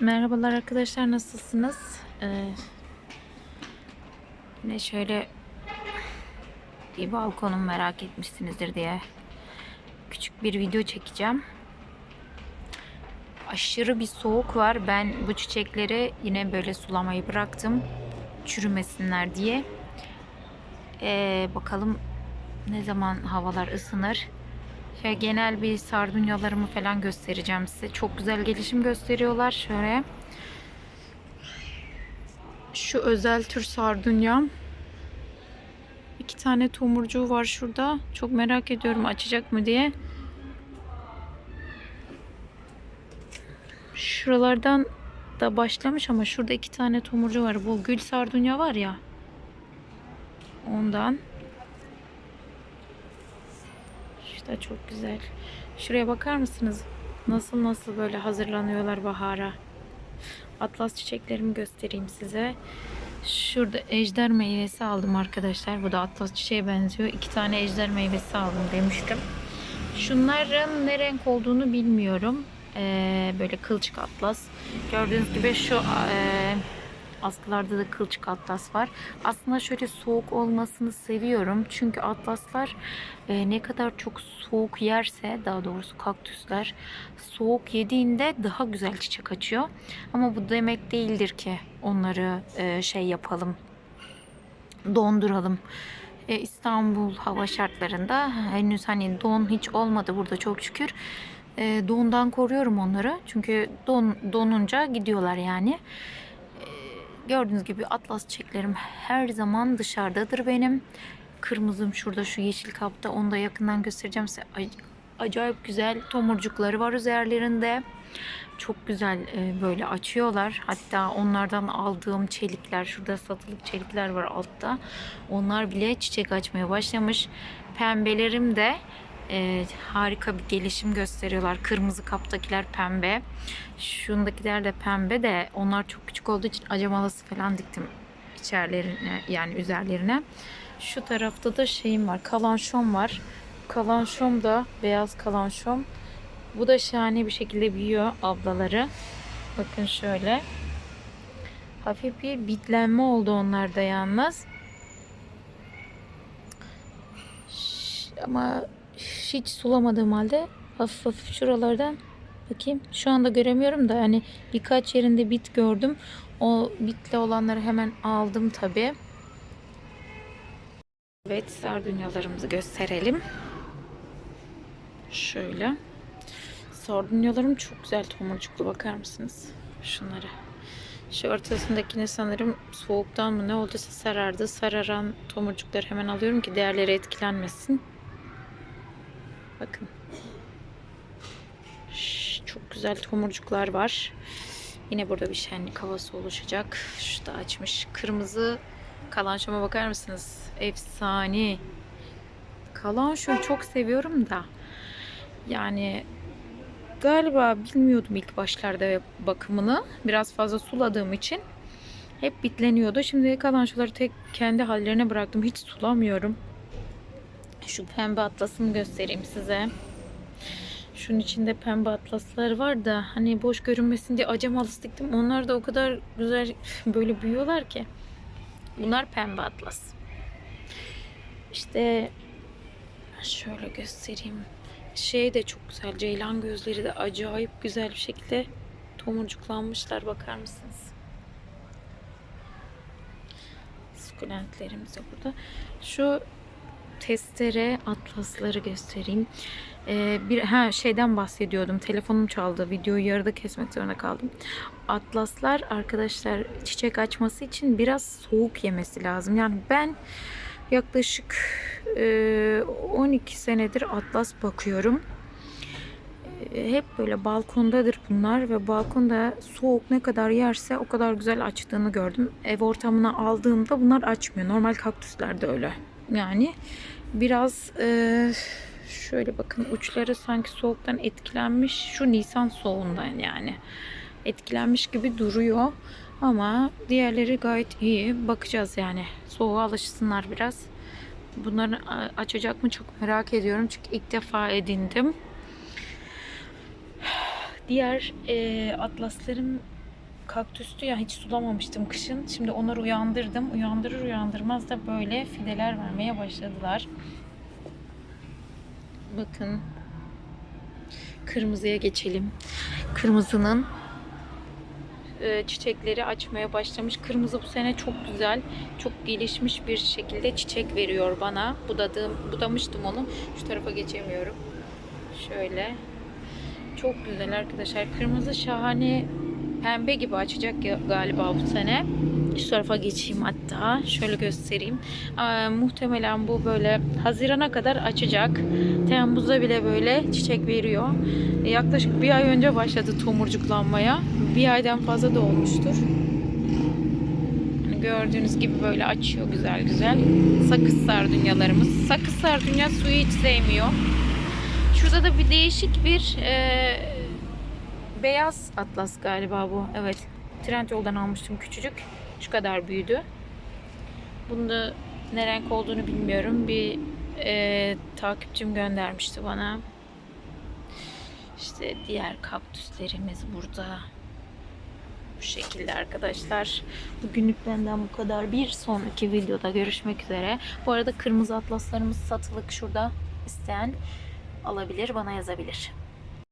Merhabalar arkadaşlar nasılsınız? Ee, yine şöyle bir balkonum merak etmişsinizdir diye küçük bir video çekeceğim. Aşırı bir soğuk var. Ben bu çiçekleri yine böyle sulamayı bıraktım. Çürümesinler diye. Ee, bakalım ne zaman havalar ısınır. Şöyle genel bir sardunyalarımı falan göstereceğim size. Çok güzel gelişim gösteriyorlar. Şöyle. Şu özel tür sardunyam. İki tane tomurcuğu var şurada. Çok merak ediyorum açacak mı diye. Şuralardan da başlamış ama şurada iki tane tomurcu var. Bu gül sardunya var ya. Ondan. Şu da çok güzel. Şuraya bakar mısınız? Nasıl nasıl böyle hazırlanıyorlar bahara. Atlas çiçeklerimi göstereyim size. Şurada ejder meyvesi aldım arkadaşlar. Bu da atlas çiçeğe benziyor. İki tane ejder meyvesi aldım demiştim. Şunların ne renk olduğunu bilmiyorum. Ee, böyle kılçık atlas. Gördüğünüz gibi şu e, askılarda da kılçık atlas var. Aslında şöyle soğuk olmasını seviyorum. Çünkü atlaslar e, ne kadar çok soğuk yerse daha doğrusu kaktüsler soğuk yediğinde daha güzel çiçek açıyor. Ama bu demek değildir ki onları e, şey yapalım donduralım. E, İstanbul hava şartlarında henüz hani don hiç olmadı burada çok şükür. E, dondan koruyorum onları. Çünkü don donunca gidiyorlar yani. Gördüğünüz gibi atlas çiçeklerim her zaman dışarıdadır benim. Kırmızım şurada şu yeşil kapta. Onu da yakından göstereceğim size. Ac- Acayip güzel tomurcukları var üzerlerinde. Çok güzel e, böyle açıyorlar. Hatta onlardan aldığım çelikler, şurada satılık çelikler var altta. Onlar bile çiçek açmaya başlamış. Pembelerim de e, harika bir gelişim gösteriyorlar. Kırmızı kaptakiler pembe. Şundakiler de pembe de onlar çok küçük olduğu için acemalısı falan diktim içerilerine yani üzerlerine. Şu tarafta da şeyim var. Kalanşom var. Kalanşom da beyaz kalanşom. Bu da şahane bir şekilde büyüyor ablaları. Bakın şöyle. Hafif bir bitlenme oldu onlarda yalnız. Ama hiç sulamadığım halde hafif hafif şuralardan bakayım. Şu anda göremiyorum da hani birkaç yerinde bit gördüm. O bitle olanları hemen aldım tabi. Evet sardunyalarımızı gösterelim. Şöyle. Sardunyalarım çok güzel tomurcuklu bakar mısınız? Şunları. Şu ortasındakine sanırım soğuktan mı ne olduysa sarardı. Sararan tomurcukları hemen alıyorum ki diğerleri etkilenmesin. Bakın. Şş, Çok güzel tomurcuklar var. Yine burada bir şenlik havası oluşacak. Şu da açmış. Kırmızı kalançoma bakar mısınız? Efsane. Kalançoyu çok seviyorum da. Yani galiba bilmiyordum ilk başlarda bakımını. Biraz fazla suladığım için hep bitleniyordu. Şimdi kalançoları tek kendi hallerine bıraktım. Hiç sulamıyorum. Şu pembe atlasını göstereyim size. Şunun içinde pembe atlaslar var da hani boş görünmesin diye acemalısı diktim. Onlar da o kadar güzel böyle büyüyorlar ki. Bunlar pembe atlas. İşte şöyle göstereyim. Şey de çok güzel. Ceylan gözleri de acayip güzel bir şekilde tomurcuklanmışlar. Bakar mısınız? Sukulentlerimiz de burada. Şu testere atlasları göstereyim. Ee, bir ha şeyden bahsediyordum. Telefonum çaldı. Videoyu yarıda kesmek zorunda kaldım. Atlaslar arkadaşlar çiçek açması için biraz soğuk yemesi lazım. Yani ben yaklaşık e, 12 senedir atlas bakıyorum. E, hep böyle balkondadır bunlar ve balkonda soğuk ne kadar yerse o kadar güzel açtığını gördüm. Ev ortamına aldığımda bunlar açmıyor. Normal kaktüsler de öyle. Yani biraz e, şöyle bakın uçları sanki soğuktan etkilenmiş. Şu Nisan soğuğundan yani. Etkilenmiş gibi duruyor. Ama diğerleri gayet iyi. Bakacağız yani. Soğuğa alışsınlar biraz. Bunları açacak mı çok merak ediyorum. Çünkü ilk defa edindim. Diğer e, atlaslarım kaktüstü ya hiç sulamamıştım kışın. Şimdi onları uyandırdım. Uyandırır uyandırmaz da böyle fideler vermeye başladılar. Bakın. Kırmızıya geçelim. Kırmızının e, çiçekleri açmaya başlamış. Kırmızı bu sene çok güzel, çok gelişmiş bir şekilde çiçek veriyor bana. Budadım, budamıştım onu. Şu tarafa geçemiyorum. Şöyle. Çok güzel arkadaşlar. Kırmızı şahane pembe gibi açacak galiba bu sene. Şu tarafa geçeyim hatta. Şöyle göstereyim. Aa, muhtemelen bu böyle Haziran'a kadar açacak. Temmuz'da bile böyle çiçek veriyor. E, Yaklaşık bir ay önce başladı tomurcuklanmaya. Bir aydan fazla da olmuştur. Gördüğünüz gibi böyle açıyor güzel güzel. Sakız sardunyalarımız. Sakız sardunya suyu hiç sevmiyor. Şurada da bir değişik bir e, beyaz atlas galiba bu. Evet. Trendyol'dan almıştım küçücük. Şu kadar büyüdü. Bunda ne renk olduğunu bilmiyorum. Bir e, takipçim göndermişti bana. İşte diğer kaktüslerimiz burada. Bu şekilde arkadaşlar. Bugünlük benden bu kadar. Bir sonraki videoda görüşmek üzere. Bu arada kırmızı atlaslarımız satılık şurada. İsteyen alabilir, bana yazabilir.